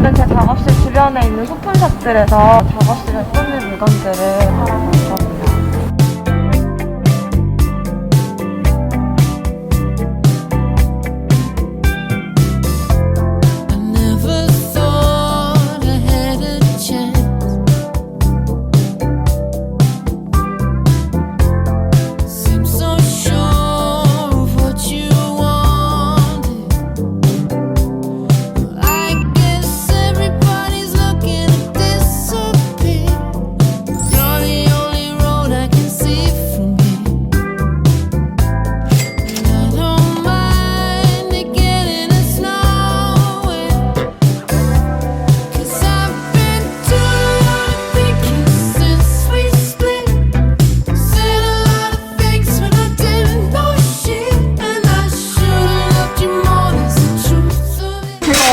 오늘은 제 작업실 주변에 있는 소품샵들에서 작업실에 꾸밀 물건들을 갔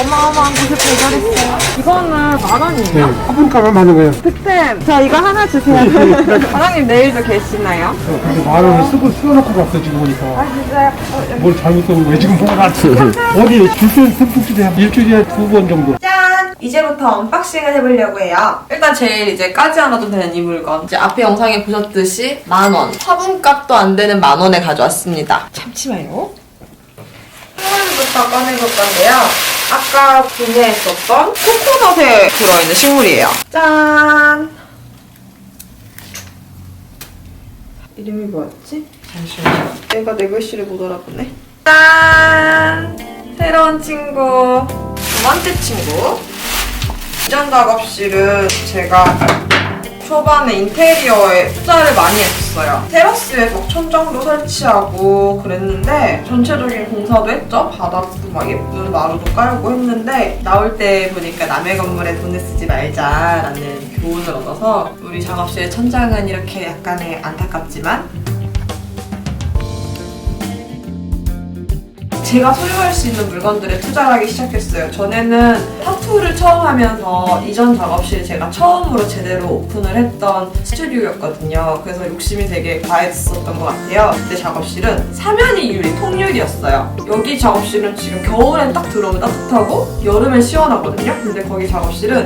어마어마한 곳을 발견했어요. 이거는 만 원이에요. 네, 화분값만 받는 거예요. 득템. 자, 이거 하나 주세요. 사장님 내일도 계시나요? 그래서 만 원을 쓰고 쓰어놓고 갔어, 지금 보니까. 아, 진짜요? 어, 뭘 잘못 쓰고 왜 지금 보고 났지? 어디 줄선 선풍기대 일주일에 두 번 정도. 짠! 이제부터 언박싱을 해보려고 해요. 일단 제일 이제 까지 않아도 되는 이 물건. 이제 앞에 영상에 보셨듯이 만 원. 화분값도 안 되는 만 원에 가져왔습니다. 참치마요. 식물부터 꺼내볼 건데요. 아까 구매했었던 코코넛에 들어있는 식물이에요. 짠! 이름이 뭐였지? 잠시만요. 얘가 내 글씨를 못 알아보네. 짠! 새로운 친구. 두 번째 친구. 이전 작업실은 제가 초반에 인테리어에 투자를 많이 했었어요. 테라스에 막 천장도 설치하고 그랬는데 전체적인 공사도 했죠. 바닥도 막 예쁜 마루도 깔고 했는데 나올 때 보니까 남의 건물에 돈을 쓰지 말자라는 교훈을 얻어서 우리 작업실 천장은 이렇게 약간의 안타깝지만 제가 소유할 수 있는 물건들에 투자를 하기 시작했어요. 전에는 타투를 처음 하면서 이전 작업실 제가 처음으로 제대로 오픈을 했던 스튜디오였거든요. 그래서 욕심이 되게 과했었던 것 같아요. 그때 작업실은 사면이 유리, 통유리였어요. 여기 작업실은 지금 겨울엔 딱 들어오면 따뜻하고 여름엔 시원하거든요. 근데 거기 작업실은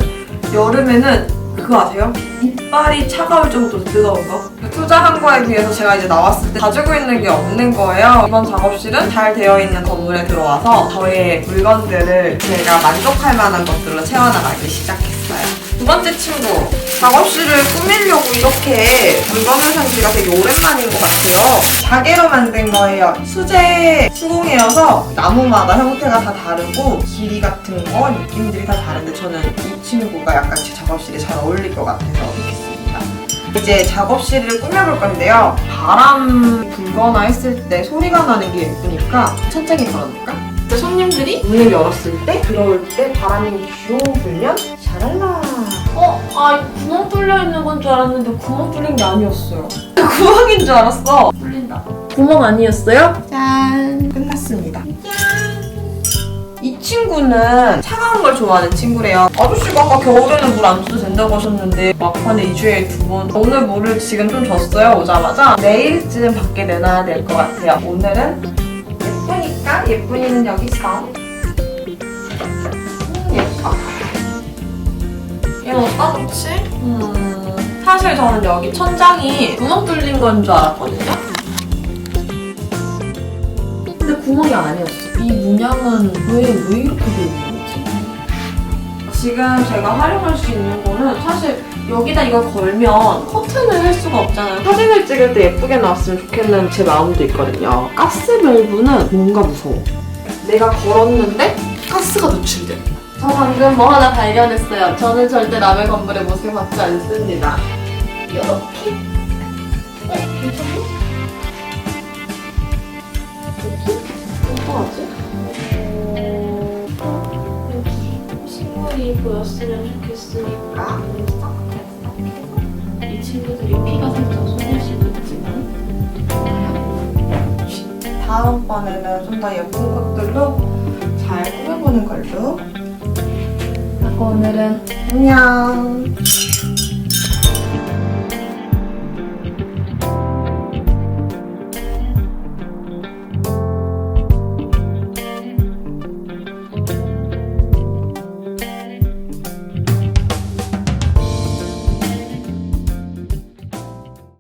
여름에는 그거 아세요? 이빨이 차가울 정도로 뜨거운 거? 투자한 거에 비해서 제가 이제 나왔을 때 가지고 있는 게 없는 거예요. 이번 작업실은 잘 되어 있는 건물에 들어와서 저의 물건들을 제가 만족할 만한 것들로 채워나가기 시작했어요. 두 번째 친구. 작업실을 꾸미려고 이렇게 물건을 산 지가 되게 오랜만인 것 같아요. 자개로 만든 거예요. 수제 수공예여서 나무마다 형태가 다 다르고 길이 같은 거 느낌들이 다 다른데 저는 이 친구가 약간 제 작업실에 잘 어울릴 것 같아서 택했습니다. 이제 작업실을 꾸며볼 건데요. 바람 불거나 했을 때 소리가 나는 게 예쁘니까 천장에 걸어놓을까? 근데 손님들이 문을 열었을 때 들어올 때 바람이 슝 불면 샤랄라 어? 아 구멍 뚫려 있는 건 줄 알았는데 구멍 뚫린 게 아니었어요 구멍인 줄 알았어 뚫린다 구멍 아니었어요? 짠 끝났습니다 이 친구는 차가운 걸 좋아하는 친구래요. 아저씨가 아까 겨울에는 물 안 줘도 된다고 하셨는데 막판에 2주에 두 번. 오늘 물을 지금 좀 줬어요, 오자마자. 내일쯤 밖에 내놔야 될 것 같아요. 오늘은 예쁘니까 예쁜이는 여기 있어. 음, 예뻐. 얘 어디다 놓지? 음, 사실 저는 여기 천장이 구멍 뚫린 건 줄 알았거든요. 근데 구멍이 아니었어. 이 문양은 왜, 왜 이렇게 있는 거지? 지금 제가 활용할 수 있는 거는 사실 여기다 이걸 걸면 커튼을 할 수가 없잖아요. 사진을 찍을 때 예쁘게 나왔으면 좋겠는 제 마음도 있거든요. 가스 밸브는 뭔가 무서워. 내가 걸었는데 가스가 노출돼. 저 방금 뭐 하나 발견했어요. 저는 절대 남의 건물에 못을 받지 않습니다. 이렇게. 어, 괜찮네? 어떡하지? 보였으면 좋겠으니까 이 친구들이 피가 살짝 수도 있지만 다음번에는 좀 더 예쁜 것들로 잘 꾸며보는 걸로. 하고 오늘은 안녕